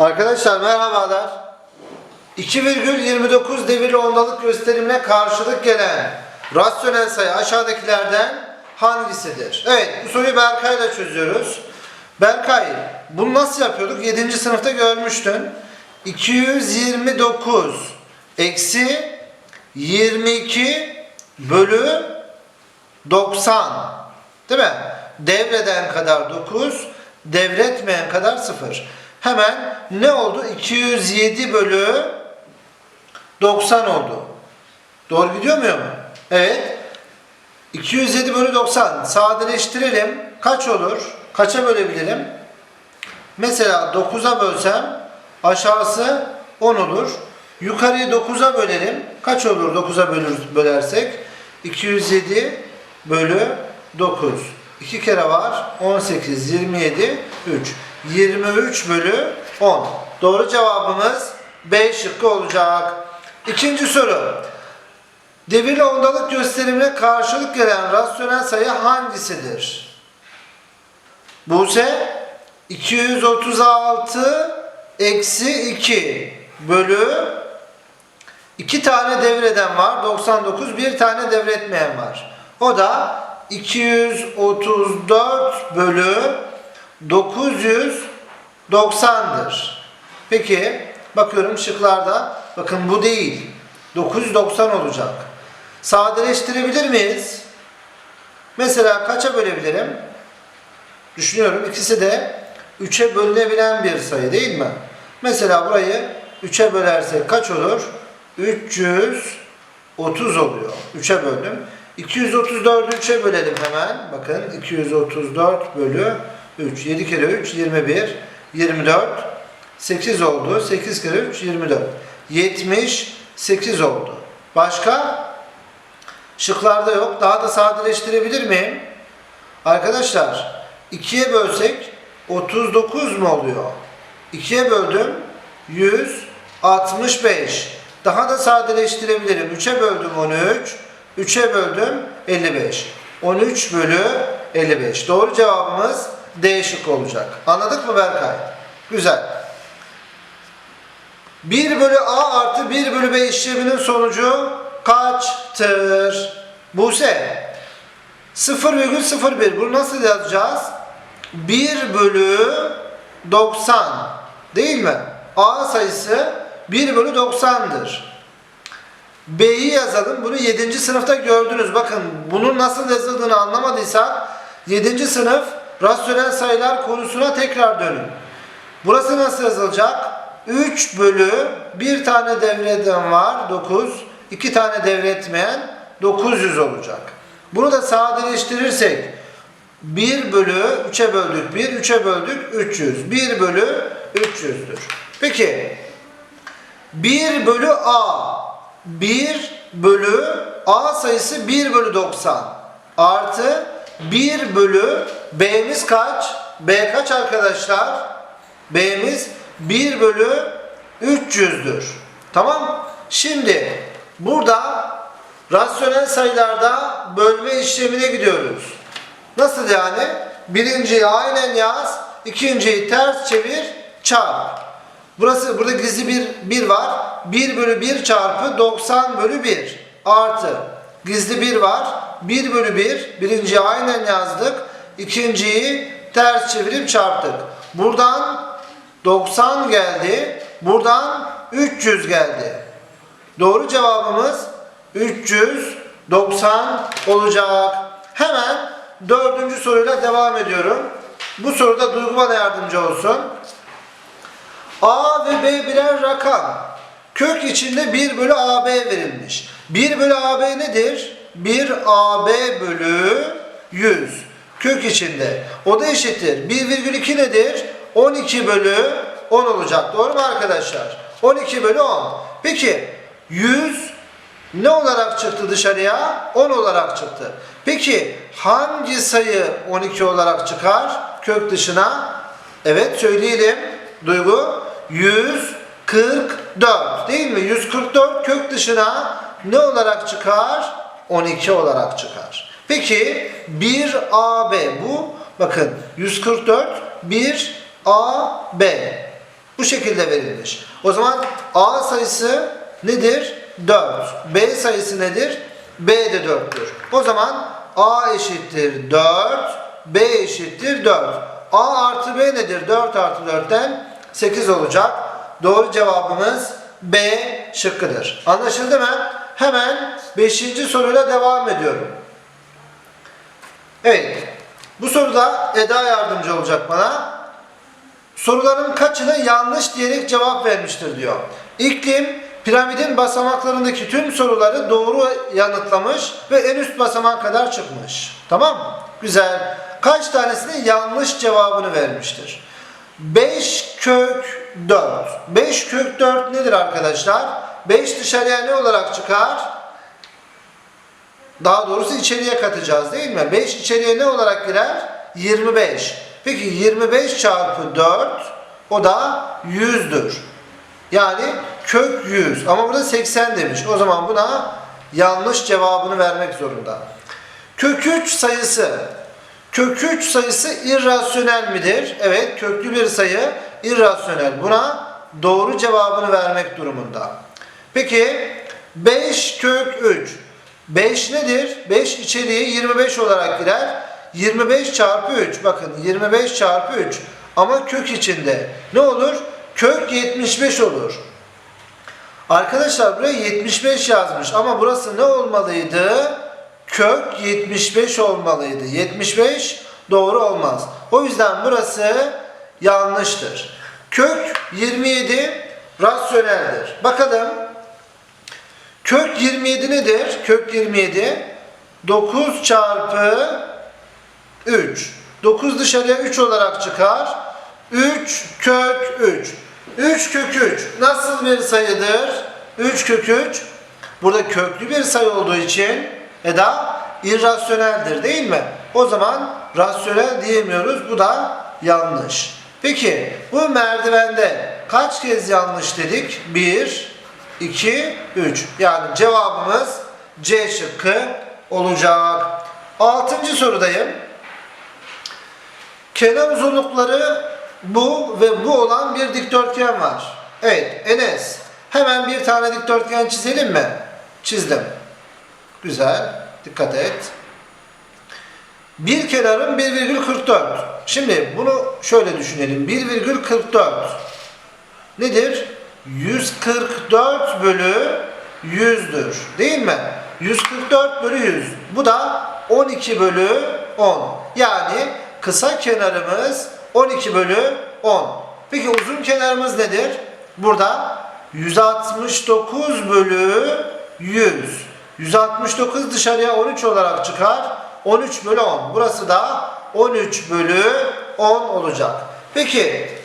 Arkadaşlar merhabalar. 2,29 devirli ondalık gösterimine karşılık gelen rasyonel sayı aşağıdakilerden hangisidir? Evet bu soruyu Berkay ile çözüyoruz. Berkay bunu nasıl yapıyorduk? 7. sınıfta görmüştün. 229 eksi 22 bölü 90 değil mi? Devreden kadar 9, devretmeyen kadar 0. Hemen ne oldu? 207 bölü 90 oldu. Doğru gidiyor muyum? Evet. 207 bölü 90. Sadeleştirelim. Kaç olur? Kaça bölebilirim? Mesela 9'a bölsem aşağısı 10 olur. Yukarıyı 9'a bölelim. Kaç olur 9'a bölür, bölersek? 207 bölü 9. 2 kere var. 18, 27, 3. 23 bölü 10. Doğru cevabımız B şıkkı olacak. İkinci soru. Devirli ondalık gösterimine karşılık gelen rasyonel sayı hangisidir? Buse 236 eksi 2 bölü 2 tane devreden var 99 bir tane devretmeyen var. O da 234 bölü 990'dır. Peki bakıyorum şıklarda bakın bu değil 990 olacak. Sadeleştirebilir miyiz? Mesela kaça bölebilirim? Düşünüyorum ikisi de 3'e bölünebilen bir sayı değil mi? Mesela burayı 3'e bölersek kaç olur? 330 oluyor. 3'e böldüm. 234'ü 3'e bölelim hemen. Bakın 234 bölü 3. 7 kere 3 21. 24. 8 oldu. 8 kere 3 24. 78 oldu. Başka? Şıklarda yok. Daha da sadeleştirebilir miyim? Arkadaşlar 2'ye bölsek 39 mu oluyor? 2'ye böldüm 165. Daha da sadeleştirebilirim. 3'e böldüm 13. 3'e böldüm 55. 13 bölü 55. Doğru cevabımız D şıkkı olacak. Anladık mı Berkay? Güzel. 1 bölü A artı 1 bölü B işleminin sonucu kaçtır? Buse 0,01 bunu nasıl yazacağız? 1 bölü 90 değil mi? A sayısı 1 bölü 90'dır. B'yi yazalım. Bunu 7. sınıfta gördünüz. Bakın bunun nasıl yazıldığını anlamadıysak 7. sınıf rasyonel sayılar konusuna tekrar dönün. Burası nasıl yazılacak? 3 bölü bir tane devreden var 9. 2 tane devretmeyen 900 olacak. Bunu da sadeleştirirsek 1 bölü 3'e böldük 1, 3'e böldük 300. 1 bölü 300'dür. Peki 1 bölü A 1 bölü A sayısı 1 bölü 90 artı 1 bölü B'miz kaç? B kaç arkadaşlar? B'miz 1 bölü 300'dür. Tamam. Şimdi burada rasyonel sayılarda bölme işlemine gidiyoruz. Nasıl yani? Birinciyi aynen yaz, ikinciyi ters çevir, çarp. Burası burada gizli bir 1 var. 1 bölü 1 çarpı 90 bölü 1 artı gizli 1 var. 1 bölü 1 birinciyi aynen yazdık. İkinciyi ters çevirip çarptık. Buradan 90 geldi. Buradan 300 geldi. Doğru cevabımız 390 olacak. Hemen dördüncü soruyla devam ediyorum. Bu soruda Duygu bana yardımcı olsun. A ve B birer rakam. Kök içinde 1 bölü AB verilmiş. 1 bölü AB nedir? 1 AB bölü 100. Kök içinde. O da eşittir. 1,2 nedir? 12 bölü 10 olacak. Doğru mu arkadaşlar? 12 bölü 10. Peki 100 ne olarak çıktı dışarıya? 10 olarak çıktı. Peki hangi sayı 12 olarak çıkar kök dışına? Evet söyleyelim. Duygu 144 değil mi? 144 kök dışına ne olarak çıkar? 12 olarak çıkar. Peki 1AB bu bakın 144 1AB Bu şekilde verilmiş. O zaman A sayısı nedir? 4. B sayısı nedir? B de 4'tür. O zaman A eşittir 4. B eşittir 4. A artı B nedir? 4 artı 4'ten 8 olacak. Doğru cevabımız B şıkkıdır. Anlaşıldı mı? Hemen 5. soruyla devam ediyorum. Evet. Bu soruda Eda yardımcı olacak bana. Soruların kaçını yanlış diyerek cevap vermiştir diyor. İklim piramidin basamaklarındaki tüm soruları doğru yanıtlamış ve en üst basamağa kadar çıkmış. Tamam mı? Güzel. Kaç tanesinin yanlış cevabını vermiştir? 5 kök 4. 5 kök 4 nedir arkadaşlar? 5 dışarıya ne olarak çıkar? Daha doğrusu içeriye katacağız değil mi? 5 içeriye ne olarak girer? 25. Peki 25 çarpı 4 o da 100'dür. Yani kök 100 ama burada 80 demiş. O zaman buna yanlış cevabını vermek zorunda. Kök 3 sayısı kök 3 sayısı irrasyonel midir? Evet köklü bir sayı irrasyonel. Buna doğru cevabını vermek durumunda. Peki 5 kök 3 5 nedir? 5 içeriye 25 olarak girer. 25 çarpı 3. Bakın 25 çarpı 3. Ama kök içinde. Ne olur? Kök 75 olur. Arkadaşlar buraya 75 yazmış. Ama burası ne olmalıydı? Kök 75 olmalıydı. 75 doğru olmaz. O yüzden burası yanlıştır. Kök 27 rasyoneldir. Bakalım. Kök 27 nedir? Kök 27 9 çarpı 3. 9 dışarıya 3 olarak çıkar. 3 kök 3. 3 kök 3 nasıl bir sayıdır? 3 kök 3 burada köklü bir sayı olduğu için Eda irrasyoneldir değil mi? O zaman rasyonel diyemiyoruz. Bu da yanlış. Peki bu merdivende kaç kez yanlış dedik? 1, 2, 3. Yani cevabımız C şıkkı olacak. Altıncı sorudayım. Kenar uzunlukları bu ve bu olan bir dikdörtgen var. Evet Enes. Hemen bir tane dikdörtgen çizelim mi? Çizdim. Güzel. Dikkat et. Bir kenarın 1,44. Şimdi bunu şöyle düşünelim. 1,44 nedir? 144 bölü 100'dür. Değil mi? 144 bölü 100. Bu da 12 bölü 10. Yani kısa kenarımız 12 bölü 10. Peki uzun kenarımız nedir? Burada 169 bölü 100. 169 dışarıya 13 olarak çıkar. 13 bölü 10. Burası da 13 bölü 10 olacak. Peki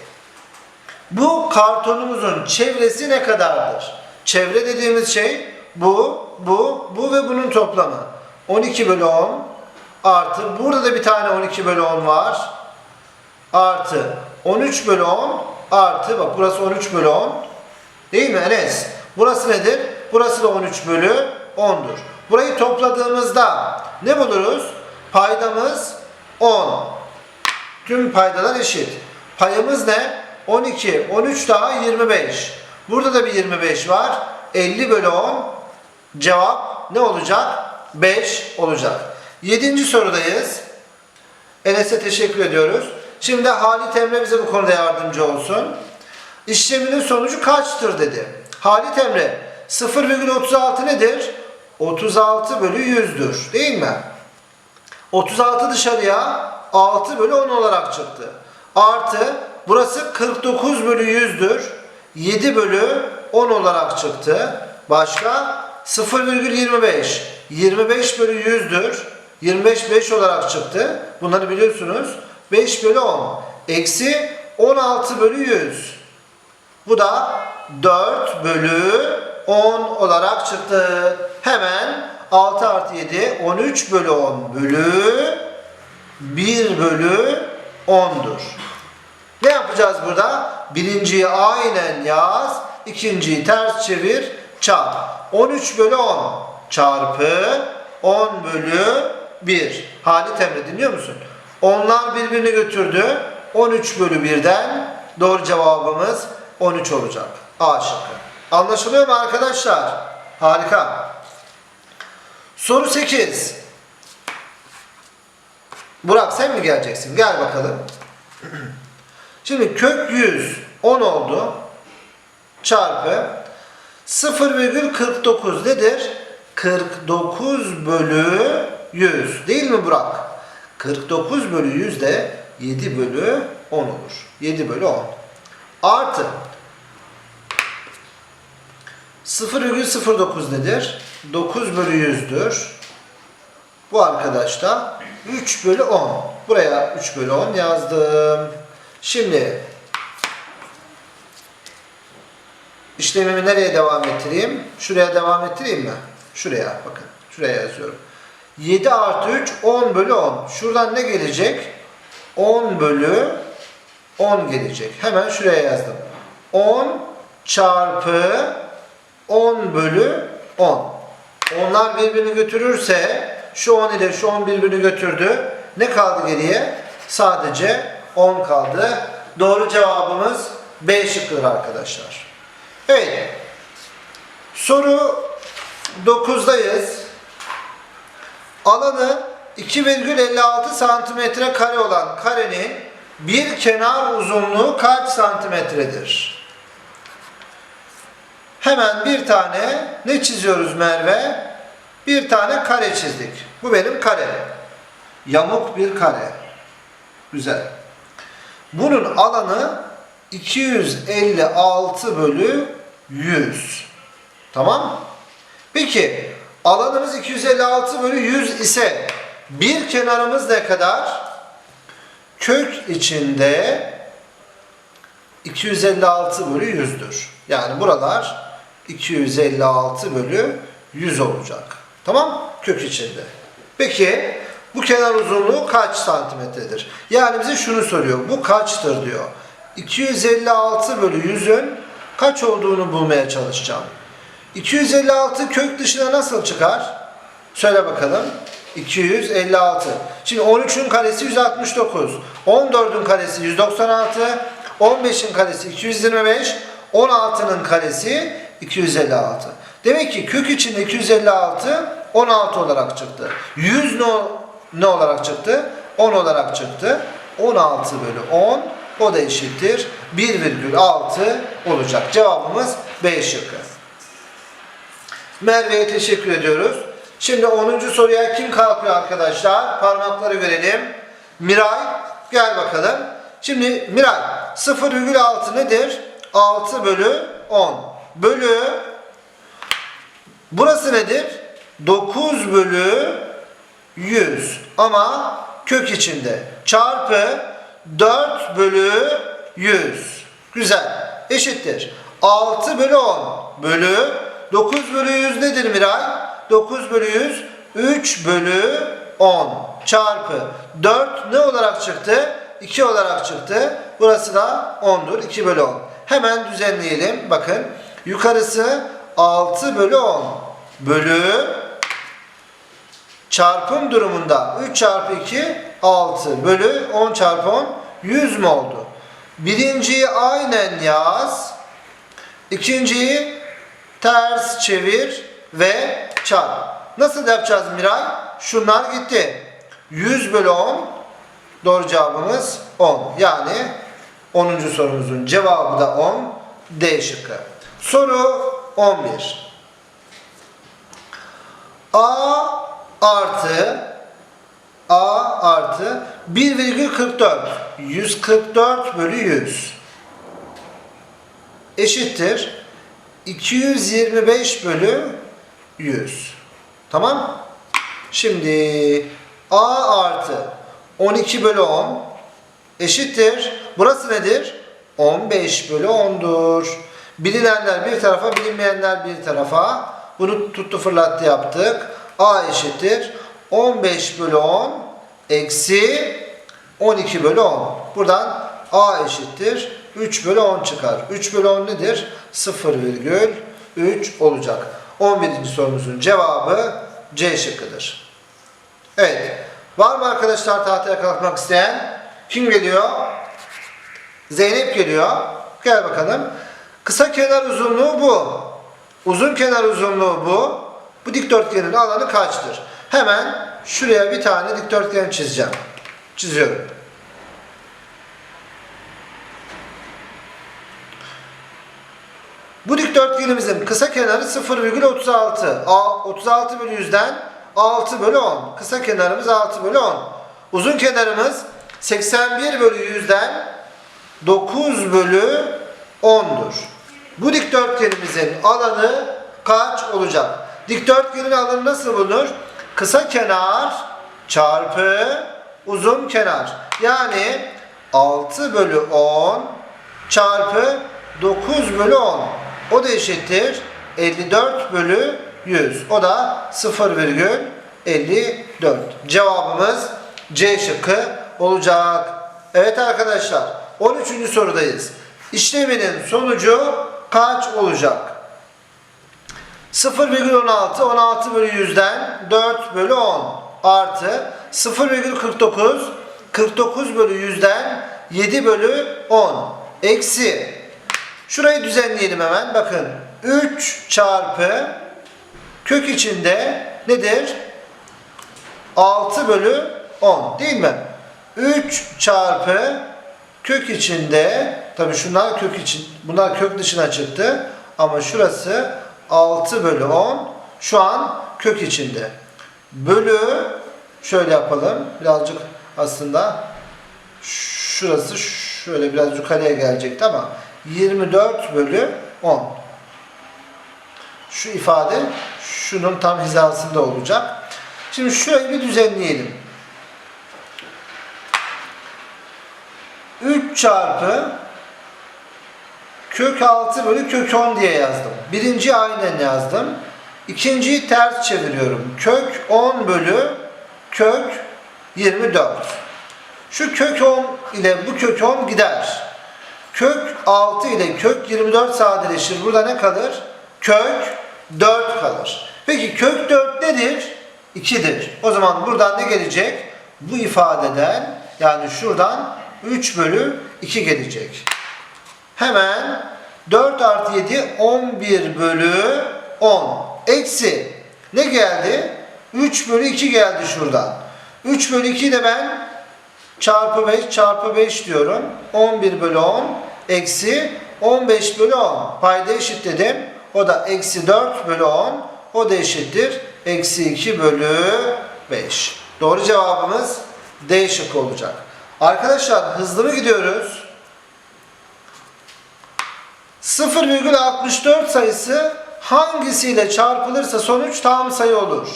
bu kartonumuzun çevresi ne kadardır? Çevre dediğimiz şey bu, bu, bu ve bunun toplamı. 12 bölü 10 artı burada da bir tane 12 bölü 10 var. Artı 13 bölü 10 artı bak burası 13 bölü 10. Değil mi Enes? Burası nedir? Burası da 13 bölü 10'dur. Burayı topladığımızda ne buluruz? Paydamız 10. Tüm paydalar eşit. Payımız ne? 12, 13 daha 25. Burada da bir 25 var. 50 bölü 10. Cevap ne olacak? 5 olacak. Yedinci sorudayız. Enes'e teşekkür ediyoruz. Şimdi Halit Emre bize bu konuda yardımcı olsun. İşleminin sonucu kaçtır dedi. Halit Emre 0,36 nedir? 36 bölü 100'dür. Değil mi? 36 dışarıya 6 bölü 10 olarak çıktı. Artı burası 49 bölü 100'dür. 7 bölü 10 olarak çıktı. Başka 0,25 25 bölü 100'dür. 25 5 olarak çıktı. Bunları biliyorsunuz. 5 bölü 10. Eksi 16 bölü 100. Bu da 4 bölü 10 olarak çıktı. Hemen 6 artı 7 13 bölü 10 bölü 1 bölü 10'dur. Ne yapacağız burada? Birinciyi aynen yaz, ikinciyi ters çevir, çarp. 13 bölü 10 çarpı 10 bölü 1. Halit Emre dinliyor musun? Onlar birbirini götürdü. 13 bölü 1'den doğru cevabımız 13 olacak. A şıkkı. Anlaşılıyor mu arkadaşlar? Harika. Soru 8. Burak sen mi geleceksin? Gel bakalım. Şimdi kök 100 10 oldu. Çarpı 0,49 nedir? 49 bölü 100 değil mi Burak? 49 bölü 100 de 7 bölü 10 olur. 7 bölü 10. Artı 0,09 nedir? 9 bölü 100'dür. Bu arkadaş da 3 bölü 10. Buraya 3 bölü 10 yazdım. Şimdi işlemimi nereye devam ettireyim? Şuraya devam ettireyim mi? Şuraya bakın. Şuraya yazıyorum. 7 artı 3 10 bölü 10. Şuradan ne gelecek? 10 bölü 10 gelecek. Hemen şuraya yazdım. 10 çarpı 10 bölü 10. Onlar birbirini götürürse şu 10 ile şu 10 birbirini götürdü. Ne kaldı geriye? Sadece 10 kaldı. Doğru cevabımız B şıkkıdır arkadaşlar. Evet. Soru 9'dayız. Alanı 2,56 santimetre kare olan karenin bir kenar uzunluğu kaç santimetredir? Hemen bir tane ne çiziyoruz Merve? Bir tane kare çizdik. Bu benim kare. Yamuk bir kare. Güzel. Bunun alanı 256 bölü 100. Tamam. Peki alanımız 256 bölü 100 ise bir kenarımız ne kadar? Kök içinde 256 bölü 100'dür. Yani buralar 256 bölü 100 olacak. Tamam? Kök içinde. Peki bu kenar uzunluğu kaç santimetredir? Yani bize şunu soruyor. Bu kaçtır diyor. 256 bölü 100'ün kaç olduğunu bulmaya çalışacağım. 256 kök dışına nasıl çıkar? Söyle bakalım. 256. Şimdi 13'ün karesi 169. 14'ün karesi 196. 15'in karesi 225. 16'nın karesi 256. Demek ki kök içinde 256 16 olarak çıktı. 100 ne, ne olarak çıktı? 10 olarak çıktı. 16 bölü 10 o da eşittir. 1,6 olacak. Cevabımız B şıkkı. Merve'ye teşekkür ediyoruz. Şimdi 10. soruya kim kalkıyor arkadaşlar? Parmakları görelim. Miray gel bakalım. Şimdi Miray 0,6 nedir? 6 bölü 10 bölü burası nedir? 9 bölü 100 ama kök içinde çarpı 4 bölü 100 güzel eşittir 6 bölü 10 bölü 9 bölü 100 nedir Miray? 9 bölü 100 3 bölü 10 çarpı 4 ne olarak çıktı? 2 olarak çıktı. Burası da 10'dur. 2 bölü 10. Hemen düzenleyelim. Bakın yukarısı 6 bölü 10 bölü çarpım durumunda 3 çarpı 2 6 bölü 10 çarpı 10 100 mü oldu? Birinciyi aynen yaz. İkinciyi ters çevir ve çarp. Nasıl yapacağız Miray? Şunlar gitti. 100 bölü 10 doğru cevabımız 10. Yani 10. sorumuzun cevabı da 10. D şıkkı. Soru 11. A artı A artı 1,44 144 bölü 100 eşittir 225 bölü 100 tamam? Şimdi A artı 12 bölü 10 eşittir. Burası nedir? 15 bölü 10'dur bilinenler bir tarafa bilinmeyenler bir tarafa. Bunu tuttu fırlattı yaptık A eşittir 15 bölü 10 eksi 12 bölü 10. Buradan A eşittir 3 bölü 10 çıkar. 3 bölü 10 nedir? 0,3 olacak. 11. sorumuzun cevabı C şıkkıdır. Evet. Var mı arkadaşlar tahtaya kalkmak isteyen? Kim geliyor? Zeynep geliyor. Gel bakalım. Kısa kenar uzunluğu bu. Uzun kenar uzunluğu bu. Bu dikdörtgenin alanı kaçtır? Hemen şuraya bir tane dikdörtgen çizeceğim. Çiziyorum. Bu dikdörtgenimizin kısa kenarı 0,36. A- 36 bölü 100'den 6 bölü 10. Kısa kenarımız 6 bölü 10. Uzun kenarımız 81 bölü 100'den 9 bölü 10'dur. Bu dikdörtgenimizin alanı kaç olacak? Dikdörtgenin alanı nasıl bulunur? Kısa kenar çarpı uzun kenar. Yani 6 bölü 10 çarpı 9 bölü 10. O da eşittir 54 bölü 100. O da 0,54. Cevabımız C şıkkı olacak. Evet arkadaşlar 13. sorudayız. İşleminin sonucu kaç olacak? 0,16 16 bölü 100'den 4 bölü 10 artı 0,49 49 bölü 100'den 7 bölü 10 eksi şurayı düzenleyelim hemen bakın 3 çarpı kök içinde nedir? 6 bölü 10 değil mi? 3 çarpı kök içinde tabi şunlar kök için bunlar kök dışına çıktı ama şurası 6 bölü 10 şu an kök içinde. Bölü şöyle yapalım birazcık aslında şurası şöyle biraz yukarıya gelecekti ama 24 bölü 10 şu ifade şunun tam hizasında olacak. Şimdi şöyle bir düzenleyelim. 3 çarpı kök 6 bölü kök 10 diye yazdım. Birinciyi aynen yazdım. İkinciyi ters çeviriyorum. Kök 10 bölü kök 24. Şu kök 10 ile bu kök 10 gider. Kök 6 ile kök 24 sadeleşir. Burada ne kalır? Kök 4 kalır. Peki kök 4 nedir? 2'dir. O zaman buradan ne gelecek? Bu ifadeden yani şuradan 3 bölü 2 gelecek. Hemen 4 artı 7 11 bölü 10. Eksi ne geldi? 3 bölü 2 geldi şuradan. 3 bölü 2 de ben çarpı 5 çarpı 5 diyorum. 11 bölü 10 eksi 15 bölü 10. Payda eşitledim. O da eksi 4 bölü 10. O da eşittir. Eksi 2 bölü 5. Doğru cevabımız D şıkkı olacak. Arkadaşlar hızlı mı gidiyoruz? 0,64 sayısı hangisiyle çarpılırsa sonuç tam sayı olur?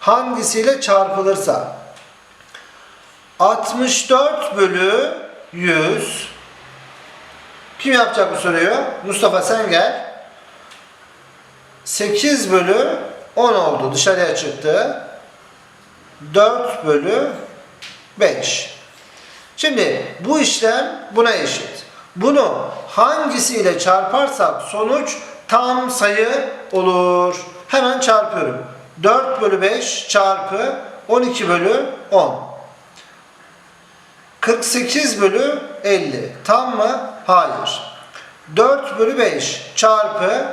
Hangisiyle çarpılırsa? 64 bölü 100 Kim yapacak bu soruyu? Mustafa sen gel. 8 bölü 10 oldu. Dışarıya çıktı. 4 bölü 5. Şimdi bu işlem buna eşit. Bunu hangisiyle çarparsak sonuç tam sayı olur. Hemen çarpıyorum. 4 bölü 5 çarpı 12 bölü 10. 48 bölü 50. Tam mı? Hayır. 4 bölü 5 çarpı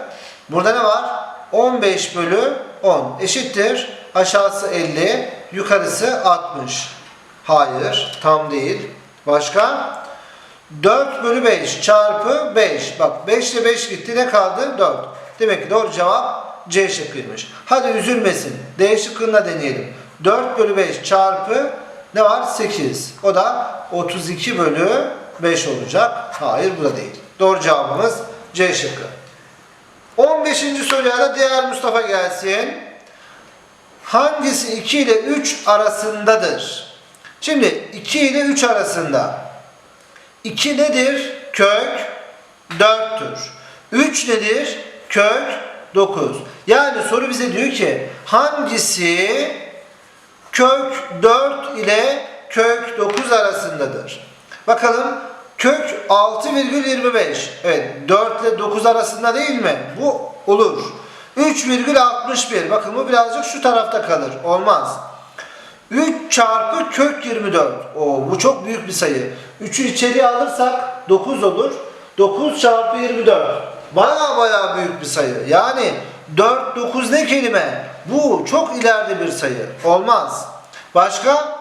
burada ne var? 15 bölü 10 eşittir. Aşağısı 50, yukarısı 60. Hayır, tam değil. Başka? 4 bölü 5 çarpı 5. Bak 5 ile 5 gitti ne kaldı? 4. Demek ki doğru cevap C şıkkıymış. Hadi üzülmesin. D şıkkında deneyelim. 4 bölü 5 çarpı ne var? 8. O da 32 bölü 5 olacak. Hayır bu da değil. Doğru cevabımız C şıkkı. 15. soruya da diğer Mustafa gelsin. Hangisi 2 ile 3 arasındadır? Şimdi 2 ile 3 arasında. 2 nedir? Kök 4'tür. 3 nedir? Kök 9. Yani soru bize diyor ki hangisi kök 4 ile kök 9 arasındadır? Bakalım kök 6,25. Evet 4 ile 9 arasında değil mi? Bu olur. 3,61. Bakın bu birazcık şu tarafta kalır. Olmaz. 3 çarpı kök 24. Oo, bu çok büyük bir sayı. 3'ü içeriye alırsak 9 olur. 9 çarpı 24. Baya baya büyük bir sayı. Yani 4, 9 ne kelime? Bu çok ileride bir sayı. Olmaz. Başka?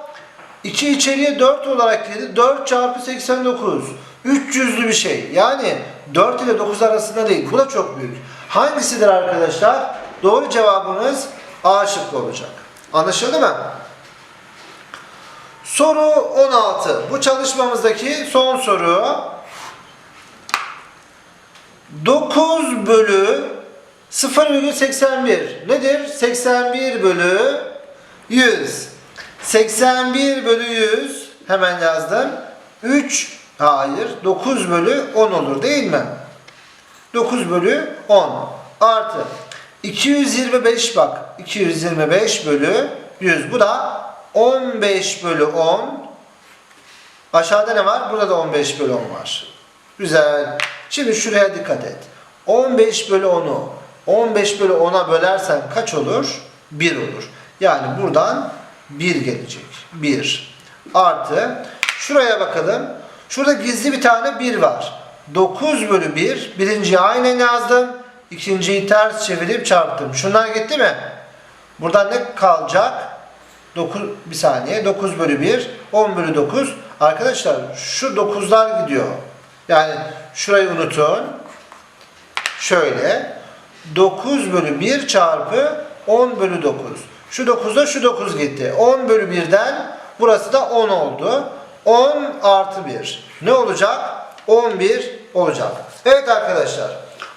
2 içeriye 4 olarak girdi. 4 çarpı 89. 300'lü bir şey. Yani 4 ile 9 arasında değil. Bu da çok büyük. Hangisidir arkadaşlar? Doğru cevabımız A şıkkı olacak. Anlaşıldı mı? Soru 16. Bu çalışmamızdaki son soru. 9 bölü 0,81 nedir? 81 bölü 100. 81 bölü 100 hemen yazdım. 3 hayır 9 bölü 10 olur değil mi? 9 bölü 10 artı 225 bak 225 bölü 100 bu da 15 bölü 10 aşağıda ne var? Burada da 15 bölü 10 var. Güzel. Şimdi şuraya dikkat et. 15 bölü 10'u 15 bölü 10'a bölersen kaç olur? 1 olur. Yani buradan 1 gelecek. 1 artı şuraya bakalım. Şurada gizli bir tane 1 var. 9 bölü 1. Birinciyi aynen yazdım. İkinciyi ters çevirip çarptım. Şunlar gitti mi? Buradan ne kalacak? 9 bir saniye 9 bölü 1 10 bölü 9 arkadaşlar şu 9'lar gidiyor. Yani şurayı unutun. Şöyle 9 bölü 1 çarpı 10 bölü 9 şu 9'da şu 9 gitti. 10 bölü 1'den burası da 10 oldu. 10 artı 1 ne olacak? 11 olacak. Evet arkadaşlar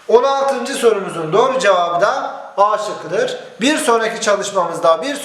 16. sorumuzun doğru cevabı da A şıkkıdır. Bir sonraki çalışmamızda bir sonraki